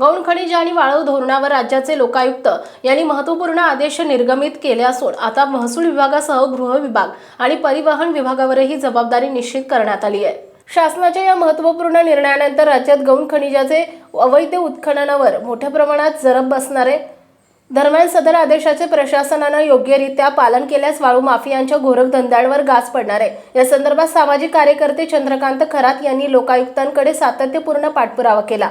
गौण खनिज आणि वाळू धोरणावर राज्याचे लोकायुक्त यांनी महत्त्वपूर्ण आदेश निर्गमित केले असून आता महसूल विभागासह गृह विभाग आणि परिवहन विभागावरही जबाबदारी निश्चित करण्यात आली आहे. शासनाच्या या महत्त्वपूर्ण निर्णयानंतर राज्यात गौण खनिजाचे अवैध उत्खननावर मोठ्या प्रमाणात जरब बसणारे दरम्यान सदर आदेशाचे प्रशासनानं योग्यरित्या पालन केल्यास वाळू माफियांच्या घोरकधंद्यांवर गाज पडणार आहे. या संदर्भात सामाजिक कार्यकर्ते चंद्रकांत खरात यांनी लोकायुक्तांकडे सातत्यपूर्ण पाठपुरावा केला.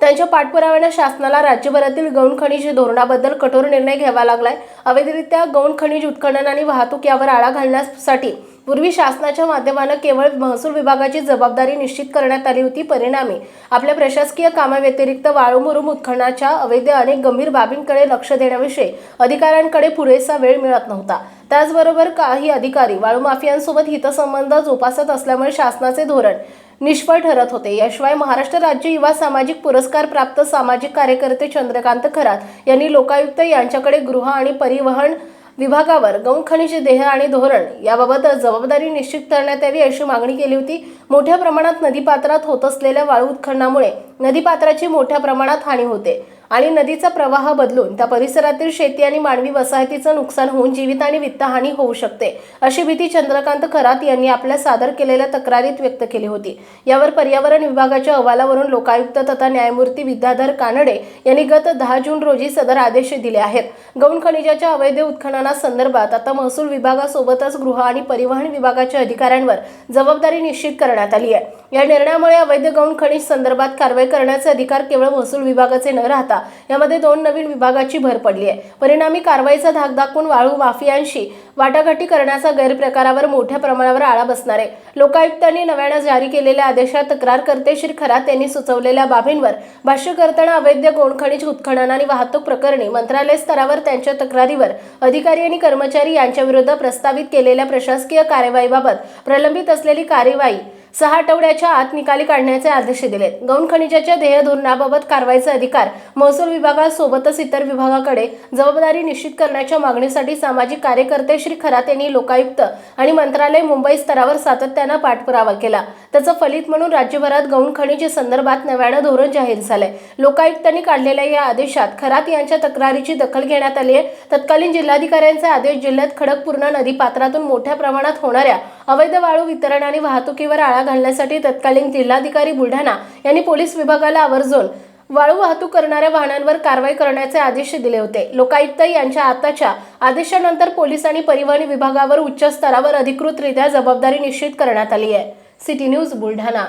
त्यांच्या पाठपुराव्यानं शासनाला राज्यभरातील गौण खनिज धोरणाबद्दल कठोर निर्णय घ्यावा लागलाय. अवैधरित्या गौण खनिज उत्खनन आणि वाहतूक यावर आळा घालण्यासाठी पूर्वी शासनाच्या माध्यमानं केवळ महसूल विभागाची जबाबदारी निश्चित करण्यात आली होती. परिणामी आपल्या प्रशासकीय कामाव्यतिरिक्त वाळूमुरुम उत्खननाच्या अवैध अनेक गंभीर बाबींकडे लक्ष देण्याविषयी अधिकाऱ्यांकडे पुरेसा वेळ मिळत नव्हता. त्याचबरोबर काही अधिकारी वाळू माफियांसोबत हितसंबंध जोपासत असल्यामुळे शासनाचे धोरण निष्फळ ठरत होते. याशिवाय महाराष्ट्र राज्य युवा सामाजिक पुरस्कार प्राप्त सामाजिक कार्यकर्ते चंद्रकांत खरात यांनी लोकायुक्त यांच्याकडे गृह आणि परिवहन विभागावर गौण खनिज देह आणि धोरण याबाबत जबाबदारी निश्चित करण्यात यावी अशी मागणी केली होती. मोठ्या प्रमाणात नदीपात्रात होत असलेल्या वाळू उत्खननामुळे नदीपात्राची मोठ्या प्रमाणात हानी होते. आणि नदीचा प्रवाह बदलून त्या परिसरातील शेती आणि मानवी वसाहतीचं नुकसान होऊन जीवित आणि वित्तहानी होऊ शकते अशी भीती चंद्रकांत खरात यांनी आपल्या सादर केलेल्या तक्रारीत व्यक्त केली होती. यावर पर्यावरण विभागाच्या अहवालावरून लोकायुक्त तथा न्यायमूर्ती विद्याधर कानडे यांनी गत दहा जून रोजी सदर आदेश दिले आहेत. गौण खनिजाच्या अवैध उत्खननासंदर्भात आता महसूल विभागासोबतच गृह आणि परिवहन विभागाच्या अधिकाऱ्यांवर जबाबदारी निश्चित करण्यात आली आहे. या निर्णयामुळे अवैध गौण खनिज संदर्भात कारवाई करण्याचे अधिकार केवळ महसूल विभागाचे न राहता यामध्ये दोन नवीन विभागाची भर पडली आहे. परिणामी कारवाईचा धाक दाखवून वाळू माफियांशी वाटाघाटी करण्याचा गैरप्रकारावर मोठ्या प्रमाणावर आळा बसणार आहे. लोकायुक्तांनी नव्यानं जारी केलेल्या आदेशात तक्रारकर्ते श्री खरात यांनी सुचवलेल्या बाबींवर भाष्य करताना अवैध गोणखनिज उत्खनन आणि वाहतूक प्रकरणी मंत्रालय स्तरावर त्यांच्या तक्रारीवर अधिकारी आणि कर्मचारी यांच्याविरुद्ध प्रस्तावित केलेल्या प्रशासकीय कार्यवाहीबाबत प्रलंबित असलेली कार्यवाही सहा आठवड्याच्या आत निकाली काढण्याचे आदेश दिलेत गौण खनिजाच्या ध्येय धोरणाबाबत कारवाईचा अधिकार महसूल विभागासोबतच इतर विभागाकडे जबाबदारी निश्चित करण्याच्या मागणीसाठी सामाजिक कार्यकर्ते श्री खरात यांनी लोकायुक्त आणि मंत्रालय मुंबई स्तरावर सातत्यानं पाठपुरावा केला. त्याचं फलित म्हणून राज्यभरात गौण खनिज संदर्भात नव्यानं धोरण जाहीर झालंय. लोकायुक्तांनी काढलेल्या या आदेशात खरात यांच्या तक्रारीची दखल घेण्यात आली आहे. तत्कालीन जिल्हाधिकाऱ्यांचे आदेश जिल्ह्यात खडकपूर्णा नदी पात्रातून मोठ्या प्रमाणात होणाऱ्या अवैध वाळू वितरण आणि वाहतुकीवर आळा घालण्यासाठी तत्कालीन जिल्हाधिकारी बुलढाणा यांनी पोलीस विभागाला आवर्जून वाळू वाहतूक करणाऱ्या वाहनांवर कारवाई करण्याचे आदेश दिले होते. लोकायुक्त यांच्या आताच्या आदेशानंतर पोलीस आणि परिवहन विभागावर उच्च स्तरावर अधिकृतरित्या जबाबदारी निश्चित करण्यात आली आहे. City news Buldhana.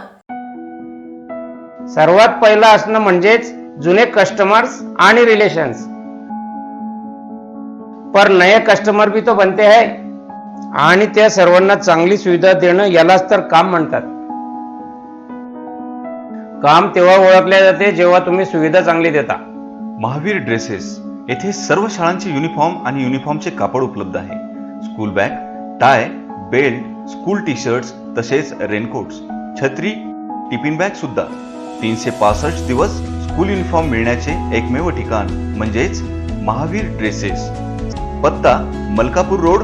सर्वात पहिलं असणं म्हणजेच जुने कस्टमर्स आणि रिलेशन्स पर नए कस्टमर भी तो बनते है. आणि त्या सर्वांना चांगली सुविधा देणं यालाच तर काम म्हणतात. काम तेव्हा ओळखले जाते जेव्हा तुम्ही सुविधा चांगली देता. महावीर ड्रेसेस येथे सर्व शाळांचे युनिफॉर्म आणि युनिफॉर्मचे कापड उपलब्ध आहे. School bag tie belt school T shirts तसेच रेनकोट्स छत्री टिफिन बॅग सुद्धा. तीनशे पासष्ट दिवस स्कूल युनिफॉर्म मिळण्याचे एकमेव ठिकाण म्हणजेच महावीर ड्रेसेस. पत्ता मलकापूर रोड